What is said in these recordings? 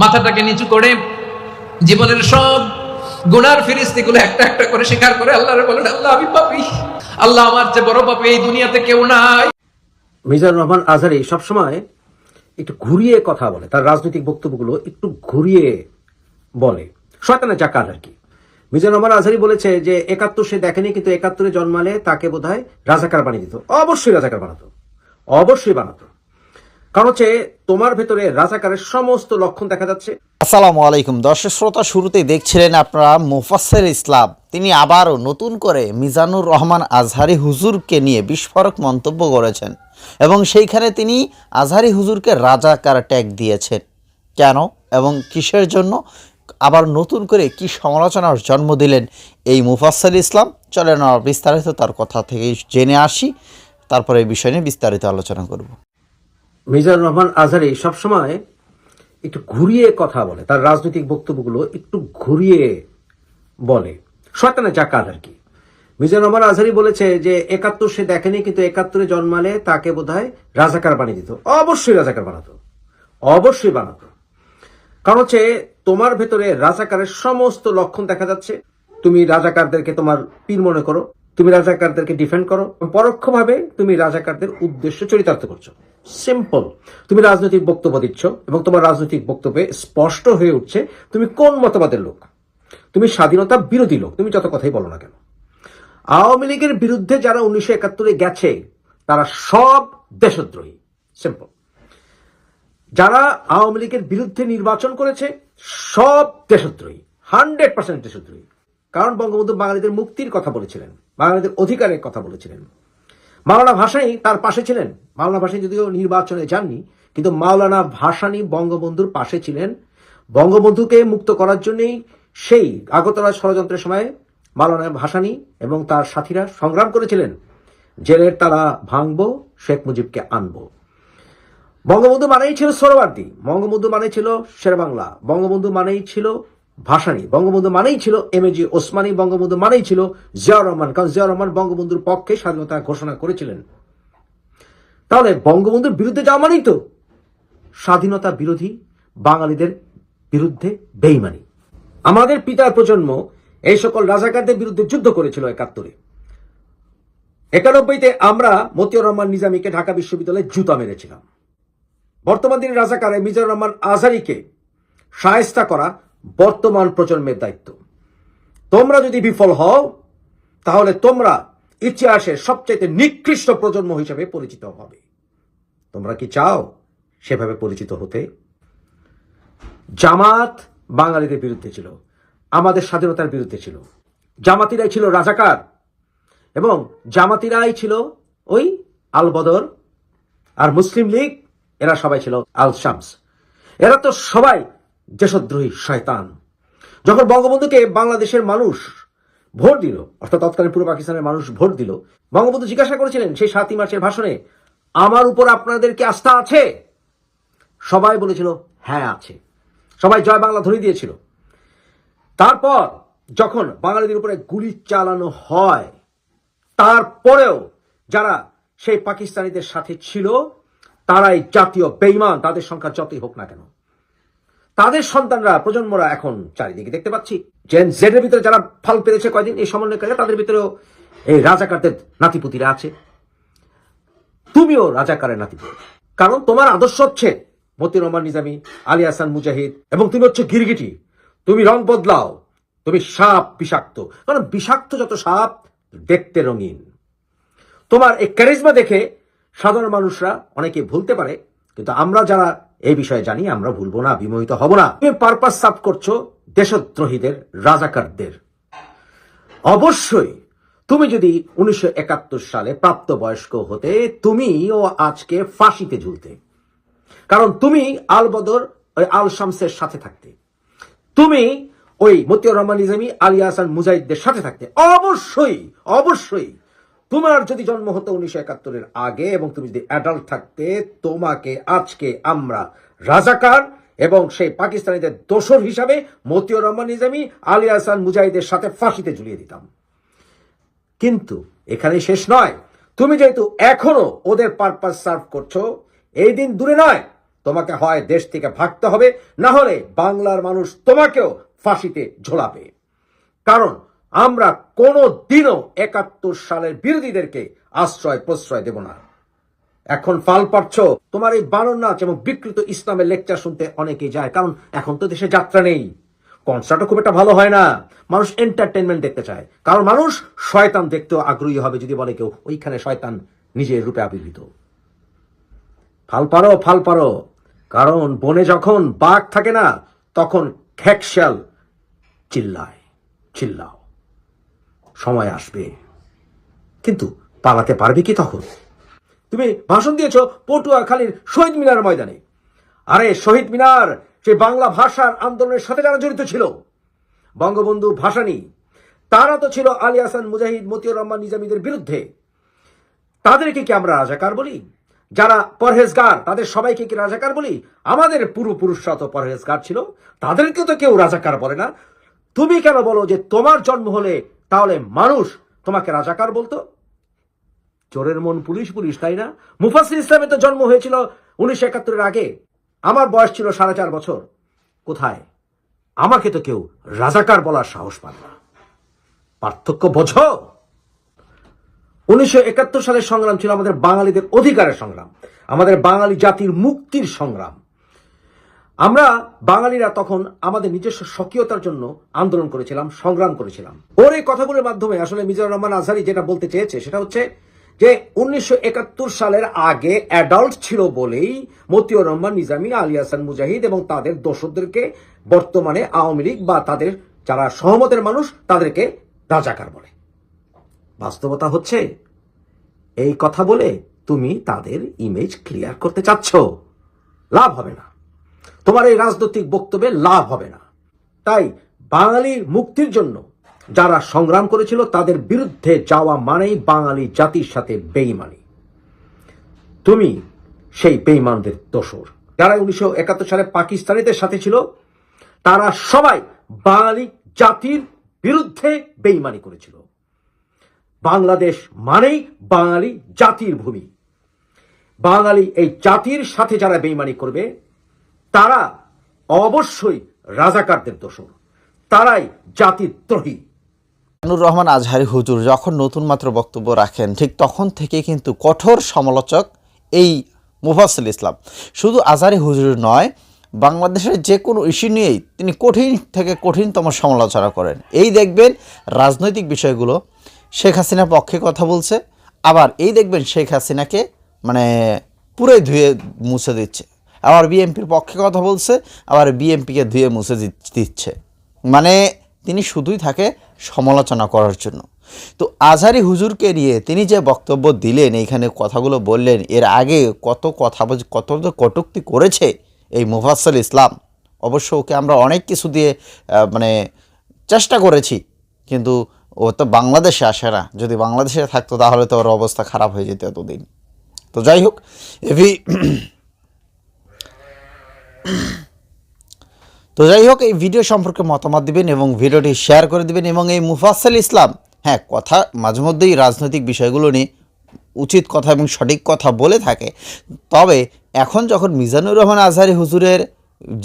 মাথাটাকে নিচু করে জীবনের সব গুনার ফিরিস্তিগুলো একটা একটা করে স্বীকার করে আল্লাহরে বলেন, আল্লাহ, আমি পাপি। আল্লাহ আমার চেয়ে বড় পাপি এই দুনিয়াতে কেউ নাই। মিজানুর রহমান আজহারি সবসময় একটু ঘুরিয়ে কথা বলে, তার রাজনৈতিক বক্তব্যগুলো একটু ঘুরিয়ে বলে। শয়তানের জাকার আর কি। মিজানুর রহমান আজহারি বলেছে যে, একাত্তর সে দেখেনি, কিন্তু একাত্তরে জন্মালে তাকে বোধহয় রাজাকার বানিয়ে দিত। অবশ্যই রাজাকার বানাতো। অবশ্যই বানাতো। কারণ হচ্ছে তোমার ভেতরে রাজাকারের সমস্ত লক্ষণ দেখা যাচ্ছে। আসসালামু আলাইকুম। দর্শক শ্রোতা, শুরুতেই দেখছিলেন আপনারা মুফাসের ইসলাম। তিনি আবারও নতুন করে মিজানুর রহমান আজহারি হুজুরকে নিয়ে বিস্ফোরক মন্তব্য করেছেন এবং সেইখানে তিনি আজহারি হুজুরকে রাজাকার ট্যাগ দিয়েছেন। কেন এবং কিসের জন্য? আবার নতুন করে কি সমালোচনার জন্ম দিলেন এই মুফাসের ইসলাম? চলেন বিস্তারিত তার কথা থেকে জেনে আসি। তারপরে এই বিষয় নিয়ে বিস্তারিত আলোচনা করব। মিজানুর রহমান আজহারি সবসময় একটু ঘুরিয়ে কথা বলে, তার রাজনৈতিক বক্তব্যগুলো একটু ঘুরিয়ে বলে। শয়তানের জাকাত আর কি। মিজানুর রহমান আজহারি বলেছে যে, একাত্তর সে দেখেনি, কিন্তু একাত্তরে জন্মালে তাকে বোধহয় রাজাকার বানিয়ে দিত। অবশ্যই রাজাকার বানাতো। অবশ্যই বানাতো। কারণ হচ্ছে, তোমার ভেতরে রাজাকারের সমস্ত লক্ষণ দেখা যাচ্ছে। তুমি রাজাকারদেরকে তোমার পীর মনে করো, তুমি রাজাকারদেরকে ডিফেন্ড করো পরোক্ষভাবে তুমি রাজাকারদের উদ্দেশ্য চরিতার্থ করছ। সিম্পল তুমি রাজনৈতিক বক্তব্য দিচ্ছ এবং তোমার রাজনৈতিক বক্তব্যে স্পষ্ট হয়ে উঠছে তুমি কোন মতবাদের লোক। তুমি স্বাধীনতা বিরোধী লোক, তুমি যত কথাই বলো না কেন। আওয়ামী লীগের বিরুদ্ধে যারা উনিশশো একাত্তরে গেছে, তারা সব দেশদ্রোহী। সিম্পল যারা আওয়ামী লীগের বিরুদ্ধে নির্বাচন করেছে, সব দেশদ্রোহী, হান্ড্রেড পার্সেন্ট দেশদ্রোহী। কারণ বঙ্গবন্ধু বাঙালিদের মুক্তির কথা বলেছিলেন, বাঙালিদের অধিকারের কথা বলেছিলেন। মাওলানা ভাসানী তার পাশে ছিলেন। মাওলানা ভাসানী যদিও নির্বাচনে যাননি, কিন্তু মাওলানা ভাসানী বঙ্গবন্ধুর পাশে ছিলেন। বঙ্গবন্ধুকে মুক্ত করার জন্যই সেই আগরতলা ষড়যন্ত্রের সময় মাওলানা ভাসানী এবং তার সাথীরা সংগ্রাম করেছিলেন। জেলের তারা ভাঙবো, শেখ মুজিবকে আনব। বঙ্গবন্ধু মানেই ছিল সরোয়ার্দী। বঙ্গবন্ধু মানেই ছিল শেরবাংলা। বঙ্গবন্ধু মানেই ছিল ভাসানী বঙ্গবন্ধু মানেই ছিল M A G Osmani, Bangabandhu মানেই ছিল জিয়াউর রহমান, কারণ জিয়াউর রহমান বঙ্গবন্ধুর পক্ষে স্বাধীনতা ঘোষণা করেছিলেন। তাহলে বঙ্গবন্ধুর বিরুদ্ধে যাওয়া মানেই তো স্বাধীনতা বিরোধী বাঙালিদের বিরুদ্ধে বেইমানি। আমাদের পিতার প্রজন্ম এই সকল রাজাকারদের বিরুদ্ধে যুদ্ধ করেছিল একাত্তরে। একানব্বইতে আমরা মতিউর রহমান নিজামীকে ঢাকা বিশ্ববিদ্যালয়ে জুতা মেরেছিলাম। বর্তমান দিনের রাজাকারে মিজানুর রহমান আজারিকে সায়স্তা করা বর্তমান প্রজন্মের দায়িত্ব। তোমরা যদি বিফল হও, তাহলে তোমরা ইতিহাসের সবচাইতে নিকৃষ্ট প্রজন্ম হিসেবে পরিচিত হবে। তোমরা কি চাও সেভাবে পরিচিত হতে? জামাত বাঙালিদের বিরুদ্ধে ছিল, আমাদের স্বাধীনতার বিরুদ্ধে ছিল। জামাতিরাই ছিল রাজাকার এবং জামাতিরাই ছিল ওই আল বদর আর মুসলিম লীগ, এরা সবাই ছিল আল শামস এরা তো সবাই দেশদ্রোহী শয়তান। যখন বঙ্গবন্ধুকে বাংলাদেশের মানুষ ভোট দিল, অর্থাৎ তৎকালীন পূর্ব পাকিস্তানের মানুষ ভোট দিল, বঙ্গবন্ধু জিজ্ঞাসা করেছিলেন, সেই সাতই মার্চের ভাষণে, আমার উপর আপনাদের কি আস্থা আছে? সবাই বলেছিল হ্যাঁ আছে। সবাই জয় বাংলা ধ্বনি দিয়েছিল। তারপর যখন বাঙালিদের উপরে গুলি চালানো হয়, তারপরেও যারা সেই পাকিস্তানিদের সাথে ছিল, তারাই জাতীয় বেইমান তাদের সংখ্যা যতই হোক না কেন। তাদের সন্তানরা, প্রজন্মরা এখন চারিদিকে দেখতে পাচ্ছি। জেন জেডের ভিতরে যারা ফল পেরেছে কয়দিন, এই সমন্বয়কারী তাদের ভিতরেও এই রাজাকারদের নাতিপুতিরা আছে। তুমিও রাজাকারের নাতিপুতি। কারণ তোমার আদর্শ হচ্ছে মতিউর রহমান নিজামী, আলী হাসান মুজাহিদ, এবং তুমি হচ্ছে গিরগিটি। তুমি রং বদলাও, তুমি সাপ বিষাক্ত। কারণ বিষাক্ত যত সাপ, দেখতে রঙিন। তোমার এই ক্যারিজমা দেখে সাধারণ মানুষরা অনেকে ভুলতে পারে কিন্তু আমরা যারা এই বিষয়ে জানি, আমরা ভুলবো না, বিমোহিত হব না। তুমি পারপাস সাফ করছ দেশদ্রোহীদের, রাজাকারদের। অবশ্যই তুমি যদি উনিশশো একাত্তর সালে প্রাপ্তবয়স্ক হতে, তুমিও আজকে ফাঁসিতে ঝুলতে। কারণ তুমি আল বদর, ওই আল শামসের সাথে থাকতে। তুমি ওই মতিউর রহমান নিজামী, আলী হাসান মুজাহিদদের সাথে থাকতে। অবশ্যই অবশ্যই। তোমার যদি জন্ম হতো উনিশশো একাত্তরের আগে এবং তুমি যদি অ্যাডাল্ট থাকতে, তোমাকে আজকে আমরা রাজাকার এবং সেই পাকিস্তানিদের দোষর হিসাবে মতিউর রহমান নিজামী, আলী হাসান মুজাহিদের সাথে ফাঁসিতে ঝুলিয়ে দিতাম। কিন্তু এখানে শেষ নয়। তুমি যেহেতু এখনও ওদের পারপাস সার্ভ করছ, এই দিন দূরে নয়। তোমাকে হয় দেশ থেকে ভাগতে হবে, না হলে বাংলার মানুষ তোমাকেও ফাঁসিতে ঝোলাবে। কারণ আমরা কোনো দিনও একাত্তর সালের বিরোধীদেরকে আশ্রয় প্রশ্রয় দেব না। এখন ফাল পাচ্ছ তোমার এই বানর নাচ এবং বিকৃত ইসলামের লেকচার শুনতে অনেকেই যায়, কারণ এখন তো দেশে যাত্রা নেই। কনসার্টও খুব একটা ভালো হয় না। মানুষ এন্টারটেনমেন্ট দেখতে চায়। কারণ মানুষ শয়তান দেখতেও আগ্রহী হবে যদি বলে কেউ, ওইখানে শয়তান নিজের রূপে আবির্ভূত। ফাল পারো ফাল পারো কারণ বনে যখন বাঘ থাকে না, তখন খ্যাকশাল চিল্লায়, চিল্লাও। সময় আসবে। কিন্তু পালাতে পারবে কি তখন? তুমি ভাষণ দিয়েছ পটুয়াখালীর শহীদ মিনার ময়দানে। আরে শহীদ মিনার, সে বাংলা ভাষার আন্দোলনের সাথে যারা জড়িত ছিল? বঙ্গবন্ধু ভাসানী, তারা তো ছিল আলী হাসান, মুজাহিদ, মতিউর রহমান, নিজামীদের বিরুদ্ধে। তাদেরকে কি আমরা রাজাকার বলি? যারা পরহেজগার, তাদের সবাইকে কি রাজাকার বলি? আমাদের পূর্বপুরুষরা তো পরহেজগার ছিল তাদেরকে তো কেউ রাজাকার বলে না। তুমি কেন বলো যে তোমার জন্ম হলে তাহলে মানুষ তোমাকে রাজাকার বলতো? চোরের মন পুলিশ পুলিশ, তাই না? মুফাসির ইসলামের তো জন্ম হয়েছিল উনিশশো একাত্তরের আগে। আমার বয়স ছিল সাড়ে চার বছর। কোথায়? আমাকে তো কেউ রাজাকার বলার সাহস পান না। পার্থক্য বোঝো? উনিশশো একাত্তর সালের সংগ্রাম ছিল আমাদের বাঙালিদের অধিকারের সংগ্রাম। আমাদের বাঙালি জাতির মুক্তির সংগ্রাম। আমরা বাঙালিরা তখন আমাদের নিজস্ব স্বকীয়তার জন্য আন্দোলন করেছিলাম, সংগ্রাম করেছিলাম। ওর এই কথাগুলোর মাধ্যমে আসলে মিজানুর রহমান আজহারি যেটা বলতে চেয়েছে সেটা হচ্ছে যে, উনিশশো একাত্তর সালের আগে অ্যাডাল্ট ছিল বলেই মতিউর রহমান, নিজামী, আলী হাসান মুজাহিদ এবং তাদের দোসরদেরকে বর্তমানে আওয়ামী লীগ বা তাদের যারা সহমতের মানুষ, তাদেরকে রাজাকার বলে। বাস্তবতা হচ্ছে, এই কথা বলে তুমি তাদের ইমেজ ক্লিয়ার করতে চাচ্ছ। লাভ হবে না। তোমার এই রাজনৈতিক বক্তব্যে লাভ হবে না। তাই বাঙালির মুক্তির জন্য যারা সংগ্রাম করেছিল, তাদের বিরুদ্ধে যাওয়া মানেই বাঙালি জাতির সাথে বেইমানি। তুমি সেই বেইমানদের দোসর যারা উনিশশো একাত্তর সালে পাকিস্তানিদের সাথে ছিল, তারা সবাই বাঙালি জাতির বিরুদ্ধে বেইমানি করেছিল। বাংলাদেশ মানেই বাঙালি জাতির ভূমি। বাঙালি এই জাতির সাথে যারা বেইমানি করবে তারা অবশ্যই রাজাকারদের দোষর। তারাই জাতিদ্রোহী নুর রহমান আজহারি হুজুর যখন নতুন মাত্র বক্তব্য রাখেন, ঠিক তখন থেকে কিন্তু কঠোর সমালোচক এই মুফাসিল ইসলাম। শুধু আজহারি হুজুর নয়, বাংলাদেশের যে কোনো ইস্যু নিয়েই তিনি কঠিন থেকে কঠিনতম সমালোচনা করেন। এই দেখবেন রাজনৈতিক বিষয়গুলো শেখ হাসিনার পক্ষে কথা বলছে, আবার এই দেখবেন শেখ হাসিনাকে মানে পুরোই ধুয়ে মুছে দিচ্ছে। আবার বিএনপির পক্ষে কথা বলছে, আবার বিএনপিকে ধুয়ে মুছে দিচ্ছে। মানে তিনি শুধুই থাকে সমালোচনা করার জন্য। তো আজহারি হুজুরকে নিয়ে তিনি যে বক্তব্য দিলেন, এইখানে কথাগুলো বললেন, এর আগে কত কথা কত কটুক্তি করেছে এই মুফাসল ইসলাম, অবশ্য ওকে আমরা অনেক কিছু দিয়ে মানে চেষ্টা করেছি, কিন্তু ও তো বাংলাদেশে আসে না। যদি বাংলাদেশে থাকতো তাহলে তো ওর অবস্থা খারাপ হয়ে যেত এতদিন। তো যাই হোক, এভি তো যাই হোক এই ভিডিও সম্পর্কে মতামত দিবেন এবং ভিডিওটি শেয়ার করে দিবেন এবং এই মুফাসল ইসলাম হ্যাঁ কথা মাঝে মধ্যেই রাজনৈতিক বিষয়গুলো নিয়ে উচিত কথা এবং সঠিক কথা বলে থাকে। তবে এখন যখন মিজানুর রহমান আজহারি হুজুরের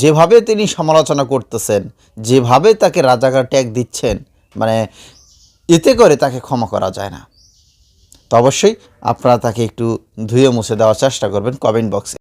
যেভাবে তিনি সমালোচনা করতেছেন, যেভাবে তাকে রাজাকার ট্যাগ দিচ্ছেন মানে এতে করে তাকে ক্ষমা করা যায় না। তো অবশ্যই আপনারা তাকে একটু ধুয়ে মুছে দেওয়ার চেষ্টা করবেন কমেন্ট বক্সে।